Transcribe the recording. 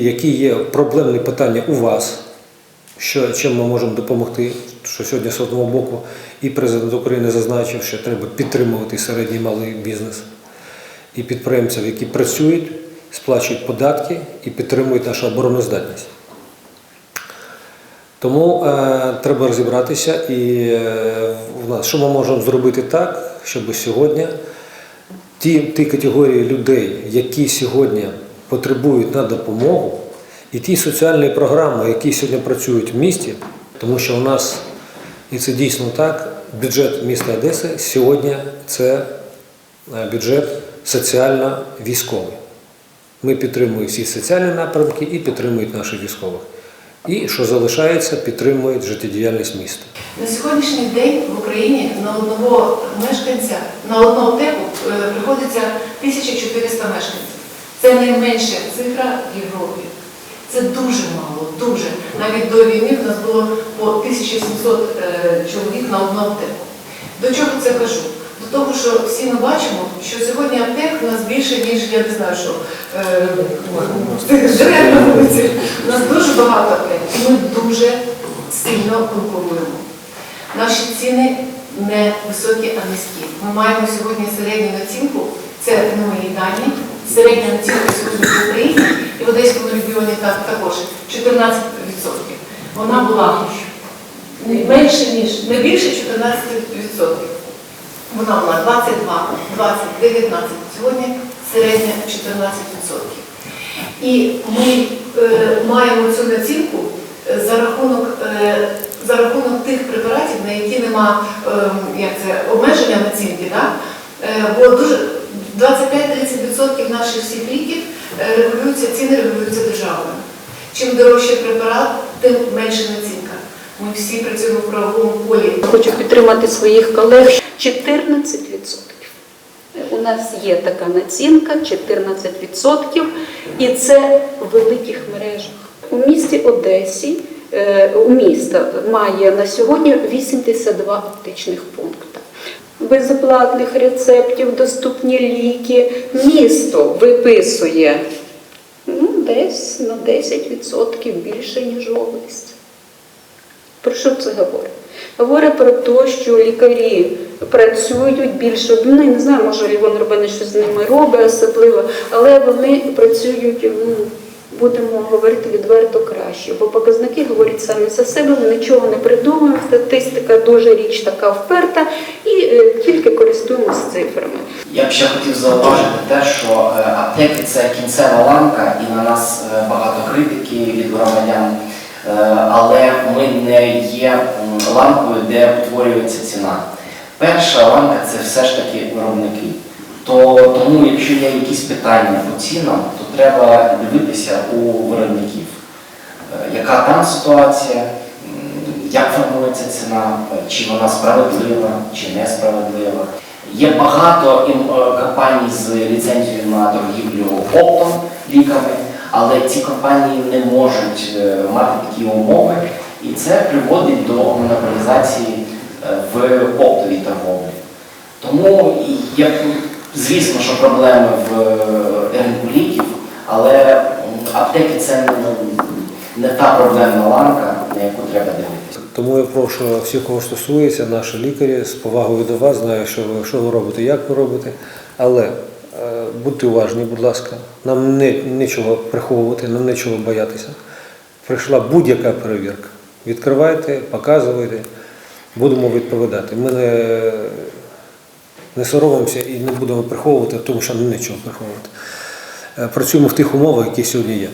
Які є проблемні питання у вас, що, чим ми можемо допомогти? Що сьогодні з одного боку і президент України зазначив, що треба підтримувати середній і малий бізнес і підприємців, які працюють, сплачують податки і підтримують нашу обороноздатність. Тому е, треба розібратися і е, в нас, що ми можемо зробити так, щоб сьогодні ті, ті категорії людей, які сьогодні потребують на допомогу, і ті соціальні програми, які сьогодні працюють в місті, тому що у нас, і це дійсно так, бюджет міста Одеси сьогодні це е, бюджет соціально-військовий. Ми підтримуємо всі соціальні напрямки і підтримують наших військових. І що залишається, підтримують життєдіяльність міста. На сьогоднішній день в Україні на одного мешканця, на одну аптеку е, приходиться 1400 мешканців. Це найменша цифра в Європі. Це дуже мало, дуже. Навіть до війни в нас було по 1700 е, чоловік на одну аптеку. До чого це кажу? До того, що всі ми бачимо, що сьогодні аптек у нас більше, ніж я не знаю, що е, на вулиці. У нас дуже багато аптек. І ми дуже сильно конкуруємо. Наші ціни не високі, а низькі. Ми маємо сьогодні середню націнку, це не мої дані, середня націнка сьогодні в Україні і в Одеському регіоні так, також 14%. Вона була не менше, ніж, не більше 14%. Вона була 22, 20, 19, сьогодні середня 14%. І ми е, маємо цю націнку е, за рахунок, е, за рахунок тих препаратів, на які нема е, як це, обмеження націнки. Да? Е, бо дуже 25-30% наших всіх ліків е, регулюються, ціни регулюються державою. Чим дорожчий препарат, тим менша націнка. Ми всі працюємо в правовому полі. Хочу підтримати своїх колег 14%. У нас є така націнка 14%, і це в великих мережах. У місті Одесі е, у міста має на сьогодні 82 аптечних пункти. Безоплатних рецептів, доступні ліки. Місто виписує ну, десь на 10% більше, ніж область. Про що це говорить? Говорить про те, що лікарі працюють більше, ну я не знаю, може Лівон Рубини щось з ними робить особливо, але вони працюють, ну, будемо говорити відверто краще, бо показники говорять самі за себе, ми нічого не придумуємо, статистика дуже річ така вперта і е, тільки користуємося цифрами. Я б ще хотів зауважити те, що е, аптеки це кінцева ланка, і на нас е, багато критики від громадян. Але ми не є ланкою, де утворюється ціна. Перша ланка це все ж таки виробники. То, тому, якщо є якісь питання по цінам, то треба дивитися у виробників, Е, яка там ситуація, як формується ціна, е, чи вона справедлива, чи несправедлива. Є багато е, компаній з ліцензією на торгівлю оптом ліками, але ці компанії не можуть мати такі умови, і це приводить до монополізації в оптовій торговлі. Тому є, звісно, що проблеми в е, ліків, але аптеки це не, не та проблемна ланка, на яку треба дивитися. Тому я прошу всіх, кого стосується, наші лікарі з повагою до вас, знаю, що ви, що ви робите, як ви робите. Але е, будьте уважні, будь ласка, нам не, нічого приховувати, нам нічого боятися. Прийшла будь-яка перевірка. Відкривайте, показуйте, будемо відповідати. Ми не, не соромимося і не будемо приховувати, тому що нічого приховувати. Е, Працюємо в тих умовах, які сьогодні є.